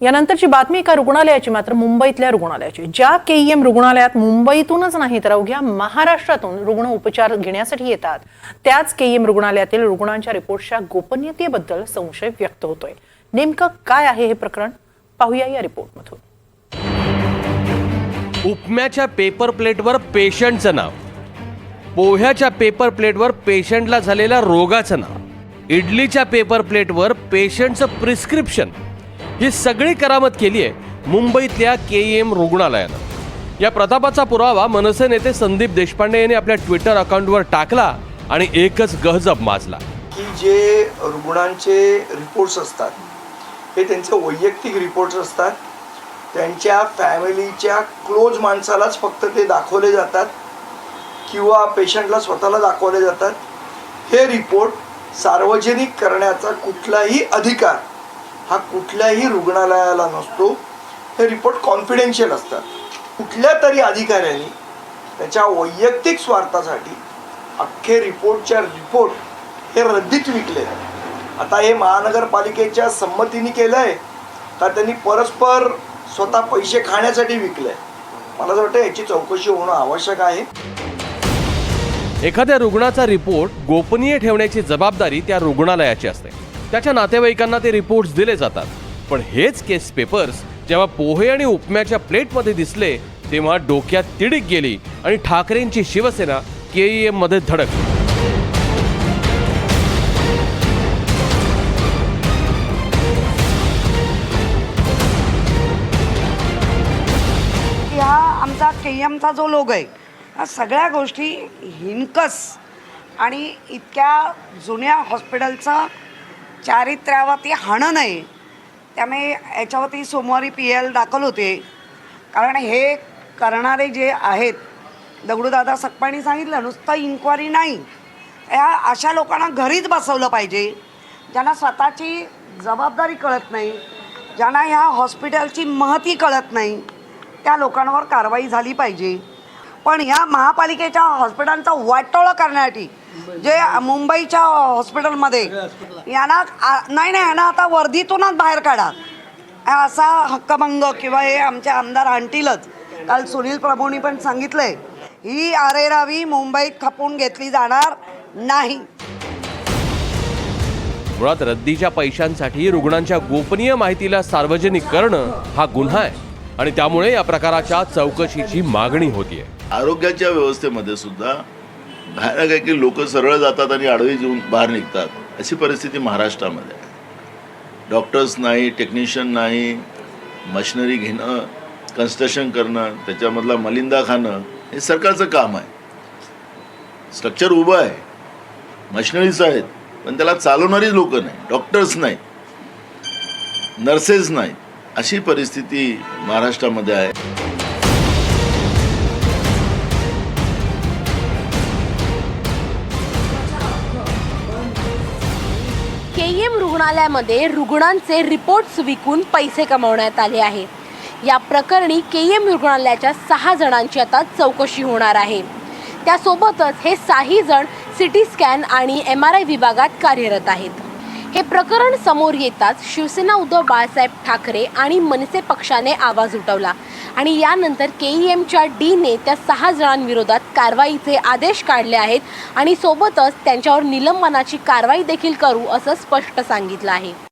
यानंतरची बातमी एका रुग्णालयाची मात्र मुंबईतल्या रुग्णालयाची. ज्या केईएम रुग्णालयात मुंबईतूनच नाही तर अवघ्या महाराष्ट्रातून रुग्ण उपचार घेण्यासाठी येतात त्याच केईएम रुग्णालयातील रुग्णांच्या रिपोर्टच्या गोपनीयतेबद्दल संशय व्यक्त होतोय. नेमकं काय आहे हे प्रकरण? पाहूया या रिपोर्टमधून. उपम्याच्या पेपर प्लेटवर पेशंटचं नाव. पोह्याच्या पेपर प्लेटवर पेशंटला झालेल्या रोगाचं नाव. इडलीच्या पेपर प्लेटवर पेशंटचं प्रिस्क्रिप्शन ही सगळी करामत केली आहे मुंबईतल्या के एम रुग्णालयानं. या प्रतापाचा पुरावा मनसे नेते संदीप देशपांडे यांनी आपल्या ट्विटर अकाउंटवर टाकला आणि एकच गहजब माजला. की जे रुग्णांचे रिपोर्ट्स असतात हे त्यांचे वैयक्तिक रिपोर्ट्स असतात त्यांच्या फॅमिलीच्या क्लोज माणसालाच फक्त ते दाखवले जातात किंवा पेशंटला स्वतःला दाखवले जातात. हे रिपोर्ट सार्वजनिक करण्याचा कुठलाही अधिकार हा कुठल्याही रुग्णालयाला नसतो हे रिपोर्ट कॉन्फिडेन्शियल असतात. कुठल्या तरी अधिकाऱ्यांनी त्याच्या वैयक्तिक स्वार्थासाठी अख्खे रिपोर्टच्या रिपोर्ट हे रद्दीत विकले. आता हे महानगरपालिकेच्या संमतीने केलं आहे का त्यांनी परस्पर स्वतः पैसे खाण्यासाठी विकलं आहे मला असं वाटतं याची चौकशी होणं आवश्यक आहे. एखाद्या रुग्णाचा रिपोर्ट गोपनीय ठेवण्याची जबाबदारी त्या रुग्णालयाची असते. त्याच्या नातेवाईकांना ते रिपोर्ट्स दिले जातात. पण हेच केस पेपर्स जेव्हा पोहे आणि उपम्याच्या प्लेटमध्ये दिसले तेव्हा डोक्यात तिडीक गेली आणि ठाकरेंची शिवसेना केईएममध्ये धडकली ह्या आमचा केयमचा जो लोग आहे या सगळ्या गोष्टी हिनकस आणि इतक्या जुन्या हॉस्पिटलचं चारित्र्यावरती हाणं नाही. त्यामुळे याच्यावरती सोमवारी पी एल दाखल होते. कारण हे करणारे जे आहेत दगडूदादा सकपाणी सांगितलं नुसतं इन्क्वायरी नाही. या अशा लोकांना घरीच बसवलं पाहिजे. ज्यांना स्वतःची जबाबदारी कळत नाही ज्यांना ह्या हॉस्पिटलची महती कळत नाही त्या लोकांवर कारवाई झाली पाहिजे. पण ह्या महापालिकेच्या हॉस्पिटलचं वाटोळं करण्यासाठी जे मुंबईच्या हॉस्पिटलमध्ये यांना नाही नाही यांना आता वर्दीतूनच बाहेर काढा. असा हक्कभंग किंवा हे आमचे आमदार आणतीलच काल सुनील प्रभूंनी पण सांगितलंय ही आरेरावी मुंबईत खपून घेतली जाणार नाही. मुळात रद्दीच्या पैशांसाठी रुग्णांच्या गोपनीय माहितीला सार्वजनिक करणं हा गुन्हा आहे. आणि त्यामुळे या प्रकाराच्या चौकशीची मागणी होतीये. आरोग्याच्या व्यवस्थेमध्ये सुद्धा भयानक आहे की लोक सरळ जातात आणि आडवे येऊन बाहेर निघतात अशी परिस्थिती महाराष्ट्रामध्ये आहे. डॉक्टर्स नाही टेक्निशियन नाही मशिनरी घेणं कन्स्ट्रक्शन करणं त्याच्यामधला मलिंदा खाणं हे सरकारचं काम आहे. स्ट्रक्चर उभं आहे. मशिनरीज आहेत पण त्याला चालवणारी लोक नाही डॉक्टर्स नाही नर्सेस नाही. अशी परिस्थिती महाराष्ट्रामध्ये आहे. केईएम रुग्णालयामध्ये रुग्णांचे रिपोर्ट्स विकून पैसे कमवण्यात आले आहेत या प्रकरणी केईएम रुग्णालयाच्या सहा जणांची आता चौकशी होणार आहे. त्यासोबतच हे साही जण सिटी स्कॅन आणि एम आर आय विभागात कार्यरत आहेत. हे प्रकरण समोर येताच शिवसेना उद्धव बाळासाहेब ठाकरे आणि मनसे पक्षाने आवाज उठवला. आणि यानंतर के ई एमच्या डीने त्या सहा जणांविरोधात कारवाईचे आदेश काढले आहेत आणि सोबतच त्यांच्यावर निलंबनाची कारवाई देखील करू असं स्पष्ट सांगितलं आहे.